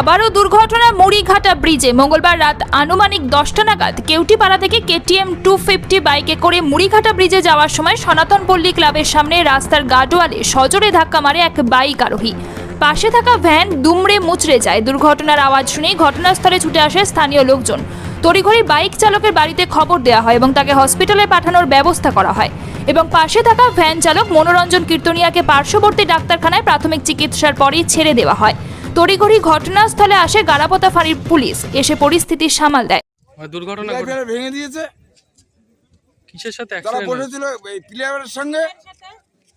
আবারও দুর্ঘটনা মুড়িঘাটা ব্রিজে মঙ্গলবার রাত আনুমানিক দশটা নাগাদ কেউটিপাড়া থেকে কেটিএম টু ফিফটি বাইকে করে মুড়িঘাটা ব্রিজে যাওয়ার সময় সনাতন পল্লী ক্লাবের সামনে রাস্তার গার্ডওয়ালে সজোরে ধাক্কা মারে এক বাইক আরোহী। পাশে থাকা ভ্যান দুমড়ে মুচড়ে যায়। দুর্ঘটনার আওয়াজ শুনেই ঘটনাস্থলে ছুটে আসে স্থানীয় লোকজন। তড়িঘড়ি বাইক চালকের বাড়িতে খবর দেওয়া হয় এবং তাকে হসপিটালে পাঠানোর ব্যবস্থা করা হয়। এবং পাশে থাকা ভ্যান চালক মনোরঞ্জন কীর্তনিয়াকে পার্শ্ববর্তী ডাক্তারখানায় প্রাথমিক চিকিৎসার পরেই ছেড়ে দেওয়া হয়। তড়িঘড়ি ঘটনাস্থলে আসে গারাপোতা ফাঁড়ির পুলিশ। এসে পরিস্থিতি সামাল দেয়। দুর্ঘটনা ভেঙে দিয়েছে। কিসের সাথে তারা বসেছিল এই প্লেয়ারের সঙ্গে।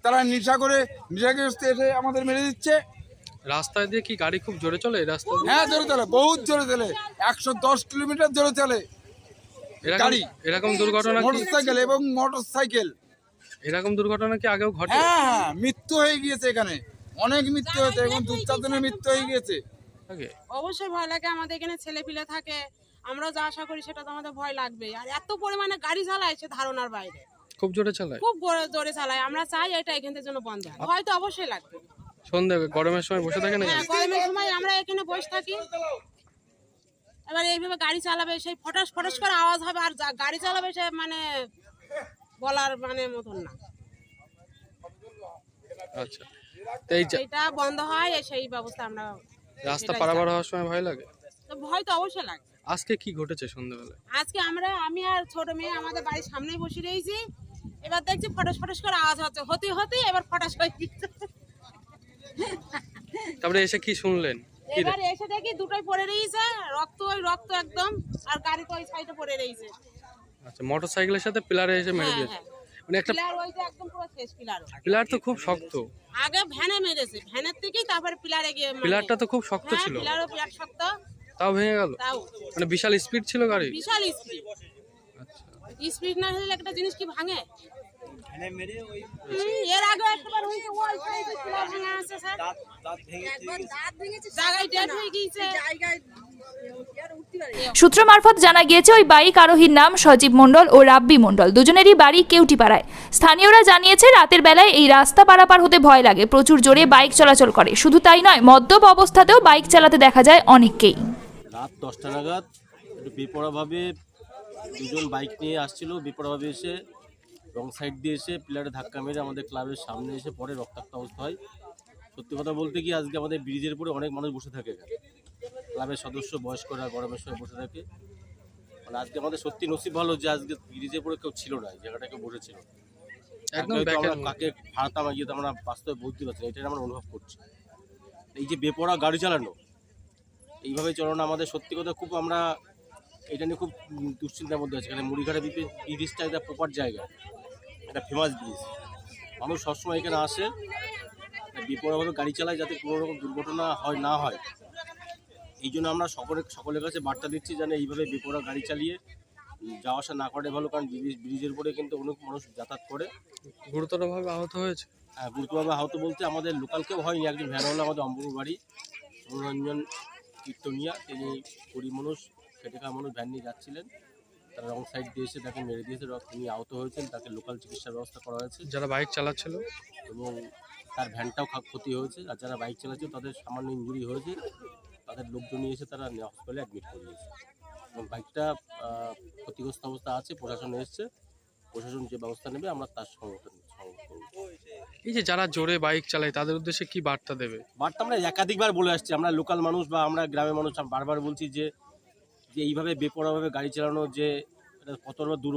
তারা নেশা করে নেশাগ্রস্ত এসে আমাদের মেরে দিচ্ছে। রাস্তায় দিয়ে কি গাড়ি খুব জোরে চলে এই রাস্তা হ্যাঁ জোরে চলে বহুত জোরে চলে। একশো দশ কিলোমিটার জোরে চলে। এরকম গাড়ি। এরকম দুর্ঘটনা কি মোটর সাইকেল এবং মোটর সাইকেল এরকম দুর্ঘটনা কি আগেও ঘটে? হ্যাঁ হ্যাঁ মৃত্যু হয়ে গিয়েছে এখানে। অনেক মৃত্যু হয়েছে এবং দু চারজনের মৃত্যু হয়ে আগে অবশ্যই ভয় লাগে আমাদের এখানে ছেলে পিলে থাকে আমরা যা আশা করি সেটা তো আমাদের ভয় লাগবে। আর এত পরিমাণে গাড়ি চালায় সে ধারণার বাইরে। খুব জোরে চালায়? খুব জোরে চালায় আমরা চাই এটা এখান থেকে যেন বন্ধ হয়। ভয় তো অবশ্যই লাগবে। সন্ধে গরমের সময় বসে থাকে না হ্যাঁ গরমের সময় আমরা এখানে বসে থাকি। এবার এইভাবে গাড়ি চালাবে সেই ফটাস ফটাস করে আওয়াজ হবে আর গাড়ি চালাবে সে মানে বলার মানে মতন না। আচ্ছা। এটা বন্ধ হয় সেই ব্যবস্থা আমরা রাস্তা হওয়ার সময় ভয় লাগে? তো ভয় তো অবশ্যই লাগবে আজকে কি ঘটেছে সন্ধ্যাবেলায়? আজকে আমরা আমি আর ছোট মেয়ে আমাদের বাড়ির সামনেই বসে রয়েছি। এবার দেখছি ফটাস ফটাস করে আওয়াজ হচ্ছে হতে হতে এবার ফটাস করে তারপরে এসে কি শুনলেন? এবার এসে দেখি দুটোই পড়ে রয়েছে রক্ত ওই রক্ত একদম আর গাড়ি তো ওই সাইডে পড়ে রয়েছে। আচ্ছা মোটর সাইকেলের সাথে পিলারে এসে মেরে হ্যাঁ, দিয়েছে? হ্যাঁ। মানে একটা পিলার ওই যে একদম পুরো শেষ পিলার পিলার তো খুব শক্ত। আগে ভ্যানে মেরেছে ভ্যানের থেকেই তারপরে পিলারে গিয়ে মানে- পিলারটা তো খুব শক্ত হ্যাঁ ছিল। পিলারও পিলার শক্ত। তাও ভেঙে গেল? তাও। মানে বিশাল স্পিড ছিল গাড়ি বিশাল স্পিড আচ্ছা। স্পিড না হলে একটা জিনিস কি ভাঙে? এর আগে একবার হয়েছে ওই পিলার ভাঙা আছে স্যার। জায়গায় হয়ে গিয়েছে। সূত্র মারফত জানা গিয়েছে, ওই বাইক আরোহীর নাম সজীব মণ্ডল ও রাব্বি মণ্ডল। দুজনেরই বাড়ি কেউটিপাড়ায়। স্থানীয়রা জানিয়েছে, রাতের বেলায় এই রাস্তা পারাপার হতে ভয় লাগে। প্রচুর জোরে বাইক চলাচল করে। শুধু তাই নয়, মদ্যপ অবস্থাতেও বাইক চালাতে দেখা যায় অনেককেই। রাত দশটা নাগাদ একটু বেপরোয়াভাবে দুজন বাইক নিয়ে আসছিল। বেপরোয়াভাবে এসে রং সাইড দিয়ে এসে পিলারে ধাক্কা মেরে আমাদের ক্লাবের সামনে এসে পরে রক্তাক্ত অবস্থা হয়। সত্যি কথা বলতে কি, আজকে আমাদের ব্রিজের উপরে অনেক মানুষ বসে থাকে এখানে। ক্লাবের সদস্য বয়স্করা গরমের সময় বসে থাকে। মানে আজকে আমাদের সত্যি নসিব ভালো যে আজকে ব্রিজের উপরে কেউ ছিল না এই জায়গাটা কেউ বসেছিল। একদম কাকে হারাতাম গিয়ে তো আমরা বাস্তবে বলতে পারছি না এটাই আমরা অনুভব করছি। এই যে বেপরা গাড়ি চালানো এইভাবে চালানো আমাদের সত্যি কথা খুব আমরা এটা নিয়ে খুব দুশ্চিন্তার মধ্যে আছে। এখানে মুড়িঘাটা ব্রিজটা একটা প্রপার জায়গা একটা ফেমাস ব্রিজ মানুষ সবসময় এখানে আসে বিপরভাবে গাড়ি চালায় যাতে কোনো রকম দুর্ঘটনা হয় না হয়। এই জন্য আমরা সকলে সকলের কাছে বার্তা দিচ্ছি যেন এইভাবে বিপরা গাড়ি চালিয়ে যাওয়া আসা না করে ভালো কারণ ব্রিজ ব্রিজের উপরে কিন্তু অনেক মানুষ যাতায়াত করে। গুরুতরভাবে আহত হয়েছে? হ্যাঁ, গুরুতরভাবে আহত বলতে আমাদের লোকাল কেউ হয়নি একজন ভ্যানওয়ালা আমাদের অম্বুর বাড়ি মনোরঞ্জন কীর্তনিয়া। তিনি গরিব মানুষ খেটে খাওয়া মানুষ ভ্যান নিয়ে যাচ্ছিলেন। তারা রং সাইড দিয়ে এসে তাকে মেরে দিয়েছে তিনি আহত হয়েছেন। তাকে লোকাল চিকিৎসার ব্যবস্থা করা হয়েছে। যারা বাইক চালাচ্ছিল? এবং তার ভ্যানটাও ক্ষতি হয়েছে। আর যারা বাইক চালাচ্ছে তাদের সামান্য ইঞ্জুরি হয়েছে। তাদের লোকজন নিয়ে এসে তারা হসপিটালে অ্যাডমিট করিয়েছে। এবং বাইকটা ক্ষতিগ্রস্ত অবস্থা আছে প্রশাসন এসছে। প্রশাসন যে ব্যবস্থা নেবে আমরা তার সংগঠন এই যে যারা জোরে বাইক চালায় তাদের উদ্দেশ্যে কি বার্তা দেবে? বার্তা আমরা একাধিকবার বলে আসছি। আমরা লোকাল মানুষ বা আমরা গ্রামের মানুষ বারবার বলছি যে যে এইভাবে বেপরোয়াভাবে গাড়ি চালানো যে এটা কত বড় দুর